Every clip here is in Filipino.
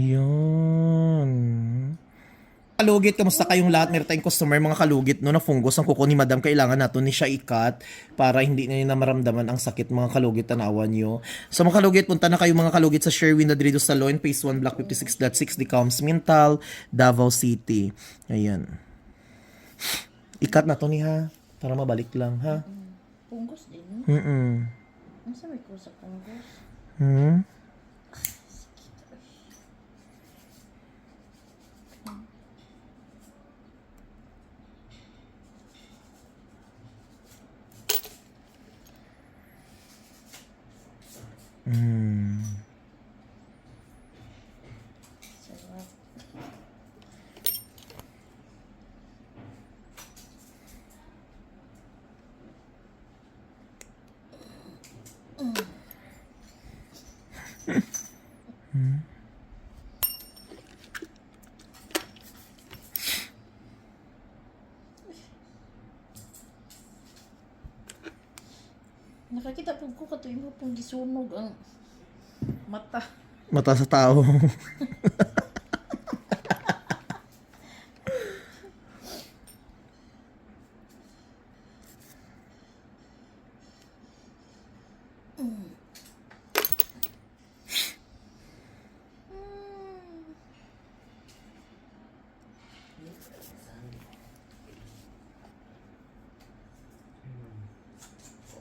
Ayun. Kalugit, kamusta kayong lahat? Meron tayong customer, mga kalugit, no, na fungus ang kuko ni madam. Kailangan nato ni siya ikat para hindi na niya maramdaman ang sakit, mga kalugit, tanawan nyo. So, mga kalugit, punta na kayo mga kalugit sa Sherwin Nadrido Salon, Phase 1, Block 56.6, Decoms, Mintal, Davao City. Ayan. Ikat na to ni ha, para mabalik lang, ha? Punggos din, no? Mm-mm. Ano sa may kusa punggos? Hmm? Hmm. Sarap. Nakakita po ko katuloy mo pong gisunog ang mata. Mata sa tao.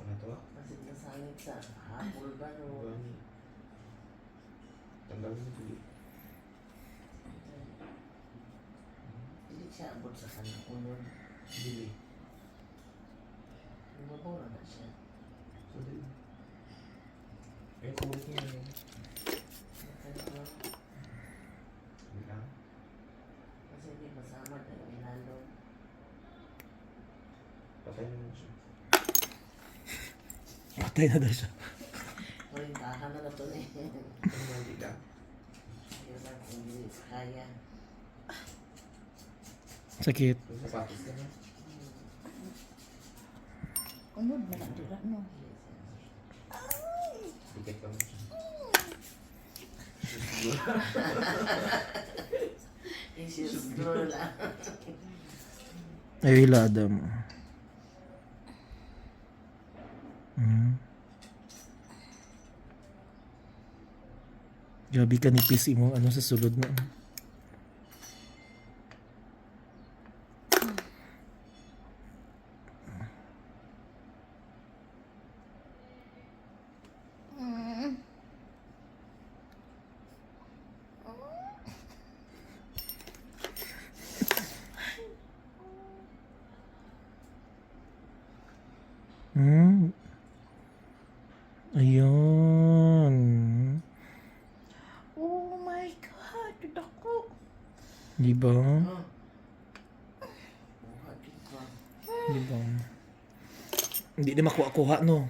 Ano to? Kasi nasangit sa hapol ba no? Gani. Tanggalin mo tuloy. Hindi siya abot sa kanyang unod. Dili. Lumabora na siya. So, dili. Eh, kulit niya yun. Nakano, Wait lang. Kasi hindi masama na yung ilalo. Patay na lang siya. Patay na daw siya. Marintahan na na to eh. Na, kung hindi kaya. Sakit. Ka na. Na lang dira, no? Dikit ka mo. Ay, hilada mo. Hmm. Gabi ka nipis mo ano sa sulod na. Hmm. Ayun. Oh God! Dako! Di ba? Oh. Buhat ka. Di ba? Hindi na makuha-kuha, no?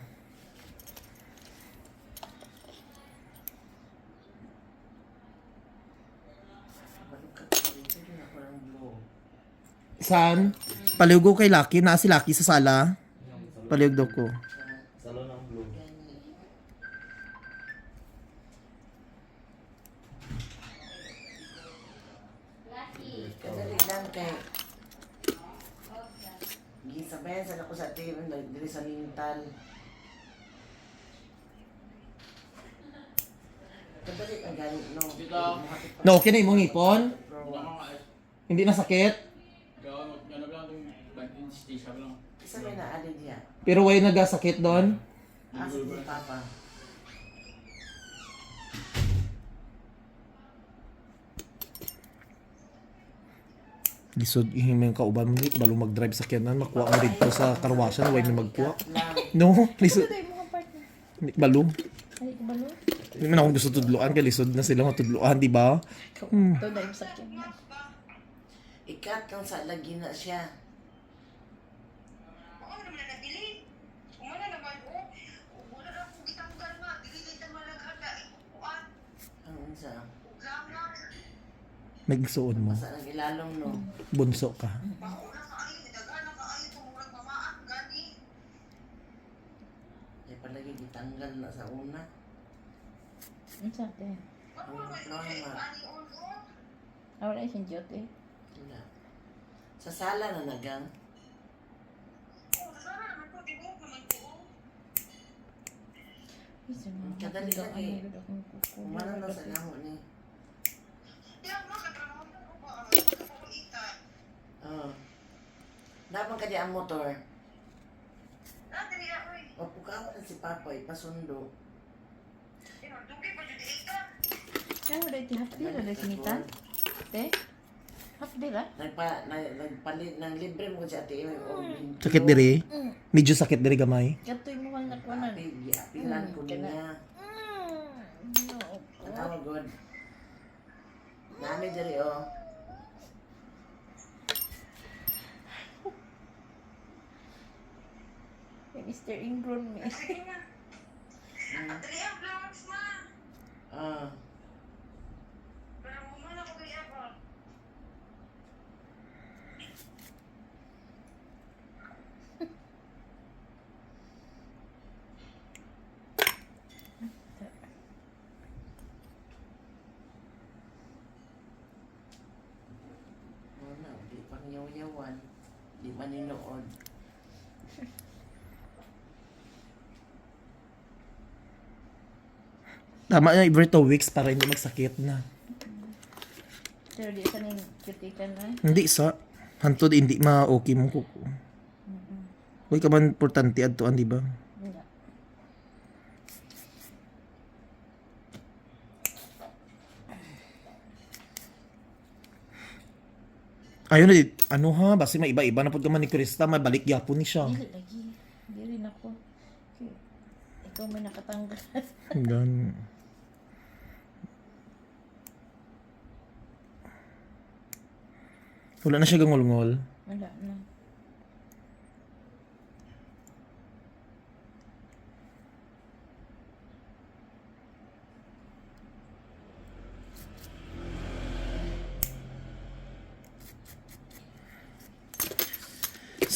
Saan? Paliw ko kay Lucky. Na si Lucky sa sala. Paliw daw ko. Salon ng blue. Gani. Kay Gisabayan sa ako sa TV diri sa Mintal. Kadali ang ganit no. No, okay na imong ipon? Hindi na sakit? Isa may naali diya. Pero way nagasakit doon? Asa ni Papa. Lisod ihimeng kauban mo balo mag-drive sa kyanan makuha mo dito sa karwasyan way may magkuha. No, lisod balo. Balo? Hindi man ako gusto tudloan kay lisod na sila matudloan, di ba? Hmm. Ito yung sakyan niya. Ikat lang sa lagi na siya. Ang unsa. Gustoon mo. Nang ilalong no. Bunso ka. Mauna ka ayo. Dagana ka ayo. Tumurag mamaan. Gani. Ay palagi gitanggal na sa una. Ang. Ano ba Ang trauma. Ah, wala siyang jot eh. Wala. Sa sala na nagang. Oo, sana naman po, tibuok naman po. Isa na. Kadali Ikaw, lagi. ano, akong kuko. Umano na sa namo ni. Yan, mga katrabaho na ko ba? Ako ita. Oh. Dapat ka di ang motor. Ah, dali ako eh. Mapukawa na si Papoy, pasundo. Yan, dugi pa dyan ita. Kaya wala iti hapdi na na sinita. Te? Hapdi la? Nagpa, na, nagpalit, nang libre mo si ate binti. Sakit diri. Mm. Medyo sakit diri gamay. Katoy mo kang nakwanan. Api, apilan ko niya. Mm. No. Ang god. Nami diri oh. Kay Mr. Ingron me. Sige na. Mm. Dali ang vlogs, ma. Ah. Pero muna ko dali ako. Wala, di pang yaw-yawan. Di maninood. Tama na every two weeks para hindi magsakit na. Pero di sa ning kutikan na. Hindi sa hantod hindi ma-okay mo kuko. Uy, ka man importante adto di ba? Wala. Ayun na, di- ano ha, basi may iba-iba na po ka man ni Krista, may balik yapon ni siya. Dili lagi. Dili na ko. Okay. Ikaw may nakatanggal. Gan. Wala na siya gangol-ngol. Wala na.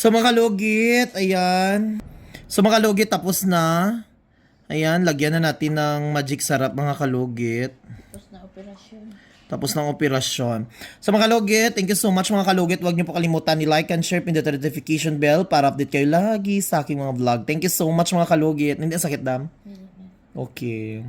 So mga kalugit, ayan. So mga kalugit, tapos na. Ayan, lagyan na natin ng magic sarap mga kalugit. Na operasyon. Tapos ng operasyon. So mga kalugit, thank you so much mga kalugit. Huwag niyo po kalimutan ni like and share, pindot notification bell para update kayo lagi sa aking mga vlog. Thank you so much mga kalugit. Hindi sakit dam? Okay.